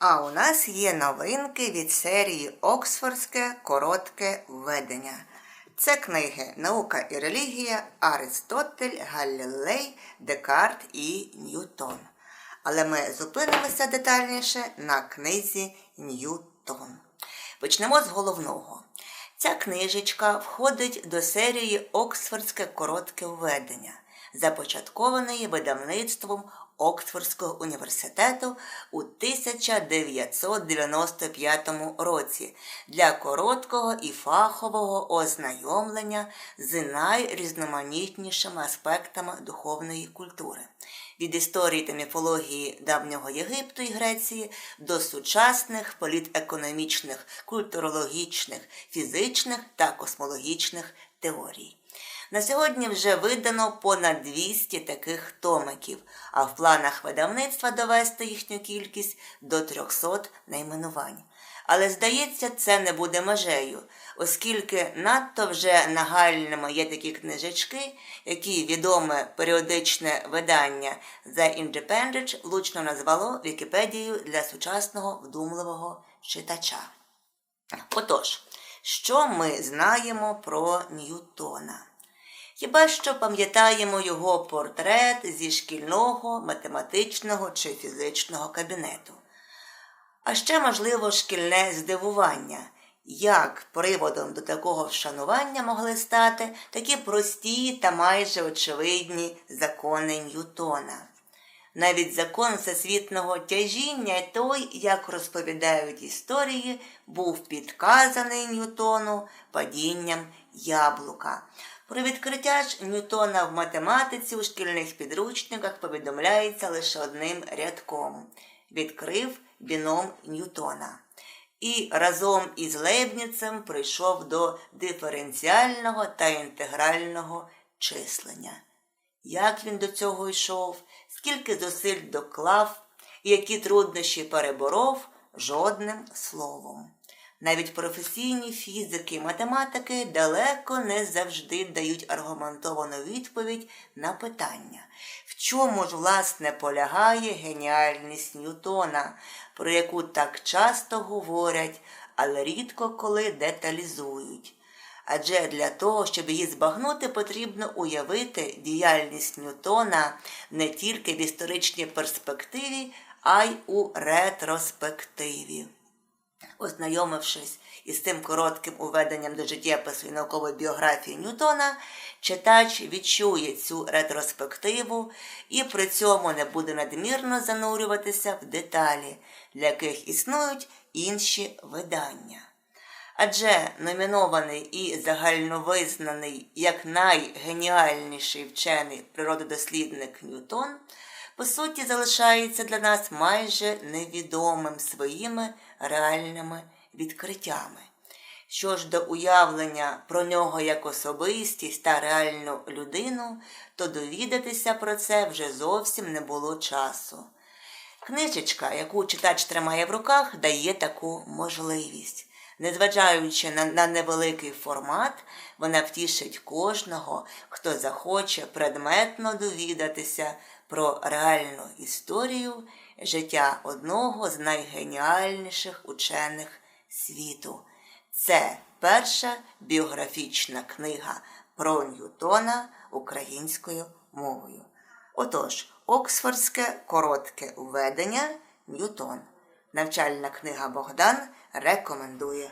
А у нас є новинки від серії Оксфордське коротке введення. Це книги Наука і релігія Аристотель, Галілей, Декарт і Ньютон. Але ми зупинимося детальніше на книзі Ньютон. Почнемо з головного. Ця книжечка входить до серії Оксфордське коротке введення, започаткованої видавництвом Оксфордського університету у 1995 році для короткого і фахового ознайомлення з найрізноманітнішими аспектами духовної культури. Від історії та міфології давнього Єгипту і Греції до сучасних політекономічних, культурологічних, фізичних та космологічних теорій. На сьогодні вже видано понад 200 таких томиків, а в планах видавництва довести їхню кількість до 300 найменувань. Але, здається, це не буде межею, оскільки надто вже нагальними є такі книжечки, які відоме періодичне видання The Independent влучно назвало Вікіпедією для сучасного вдумливого читача. Отож, що ми знаємо про Ньютона? Хіба що пам'ятаємо його портрет зі шкільного, математичного чи фізичного кабінету. А ще, можливо, шкільне здивування, як приводом до такого вшанування могли стати такі прості та майже очевидні закони Ньютона. Навіть закон всесвітнього тяжіння той, як розповідають історії, був підказаний Ньютону падінням яблука. Про відкриття ж Ньютона в математиці у шкільних підручниках повідомляється лише одним рядком відкрив біном Ньютона. І разом із Лейбніцем прийшов до диференціального та інтегрального числення. Як він до цього йшов, скільки зусиль доклав, і які труднощі переборов жодним словом. Навіть професійні фізики і математики далеко не завжди дають аргументовану відповідь на питання, в чому ж, власне, полягає геніальність Ньютона, про яку так часто говорять, але рідко коли деталізують. Адже для того, щоб її збагнути, потрібно уявити діяльність Ньютона не тільки в історичній перспективі, а й у ретроспективі. Ознайомившись із цим коротким уведенням до життєпису і наукової біографії Ньютона, читач відчує цю ретроспективу і при цьому не буде надмірно занурюватися в деталі, для яких існують інші видання. Адже номінований і загальновизнаний як найгеніальніший вчений природодослідник Ньютон – по суті, залишається для нас майже невідомим своїми реальними відкриттями. Що ж до уявлення про нього як особистість та реальну людину, то довідатися про це вже зовсім не було часу. Книжечка, яку читач тримає в руках, дає таку можливість. Незважаючи на, на невеликий формат, вона втішить кожного, хто захоче предметно довідатися про реальну історію життя одного з найгеніальніших учених світу. Це перша біографічна книга про Ньютона українською мовою. Отож, Оксфордське коротке введення Ньютон. Навчальна книга Богдан рекомендує.